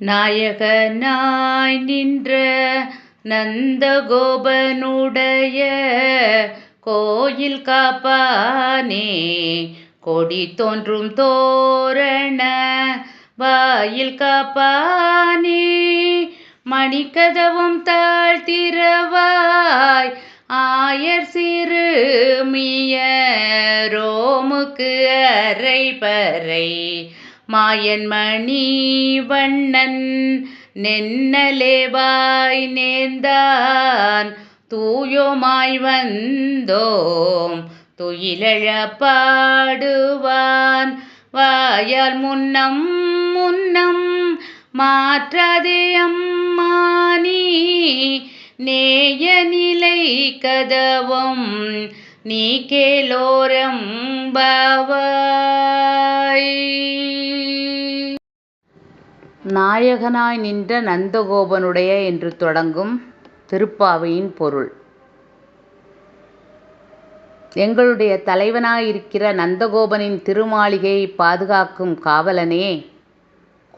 நாயகனாய் நின்ற நந்தகோபனுடைய கோயில் காப்பானே. கொடி தோன்றும் தோரண வாயில் காப்பானே. மணிக்கதவும் தாழ்த்திரவாய் ஆயர் சிறுமியரோமுக்கு அரை பறை. மணி வண்ணன் நென்னலேவாய் நேர்ந்தான். தூயோமாய் வந்தோம் துயிலழ பாடுவான். வாயால் முன்னம் முன்னம் மாற்றாதே அம்மானி நேய நிலை கதவும் நீ கேலோரம் பாவாய் நாயகனாய் நின்ற நந்தகோபனுடைய என்று தொடங்கும் திருப்பாவையின் பொருள். எங்களுடைய தலைவனாயிருக்கிற நந்தகோபனின் திருமாளிகையை பாதுகாக்கும் காவலனே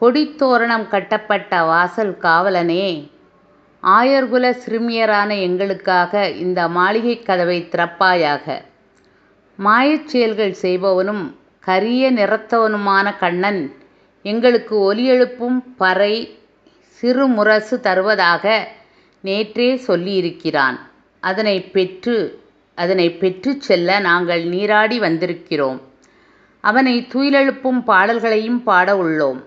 கொடித்தோரணம் கட்டப்பட்ட வாசல் காவலனே ஆயர்குல சிறுமியரான எங்களுக்காக இந்த மாளிகை கதவை திறப்பாயாக. மாயச் செயல்கள் செய்பவனும் கரிய நிறத்தவனுமான கண்ணன் எங்களுக்கு ஒலி எழுப்பும் பறை சிறுமுரசு தருவதாக நேற்றே சொல்லியிருக்கிறான். அதனை பெற்று அதனை பெற்றுச் செல்ல நாங்கள் நீராடி வந்திருக்கிறோம். அவனை துயிலெழுப்பும் பாடல்களையும் பாட உள்ளோம்.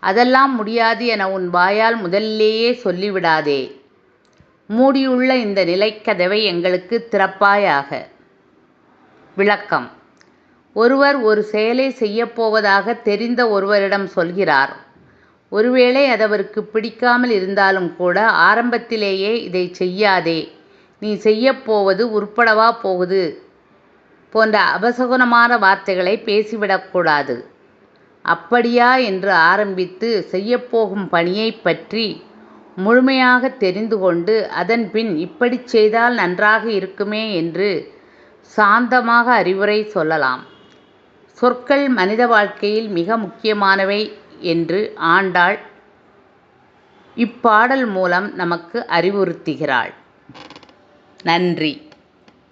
அதெல்லாம் முடியாது என உன் வாயால் முதல்லேயே சொல்லிவிடாதே. மூடியுள்ள இந்த நிலைக்கதவை எங்களுக்கு திறப்பாயாக. விளக்கம். ஒருவர் ஒரு செயலை செய்யப்போவதாக தெரிந்த ஒருவரிடம் சொல்கிறார். ஒருவேளை அது அவருக்கு பிடிக்காமல் இருந்தாலும் கூட ஆரம்பத்திலேயே இதை செய்யாதே. நீ செய்யப்போவது உருப்படவா போகுது? போன்ற அபசகுனமான வார்த்தைகளை பேசிவிடக்கூடாது அப்படியா என்று ஆரம்பித்து செய்யப்போகும் பணியைப் பற்றி முழுமையாக தெரிந்து கொண்டு அதன் பின் இப்படிச் செய்தால் நன்றாக இருக்குமே என்று சாந்தமாக அறிவுரை சொல்லலாம். சொற்கள் மனித வாழ்க்கையில் மிக முக்கியமானவை என்று ஆண்டாள் இப்பாடல் மூலம் நமக்கு அறிவுறுத்துகிறாள். நன்றி.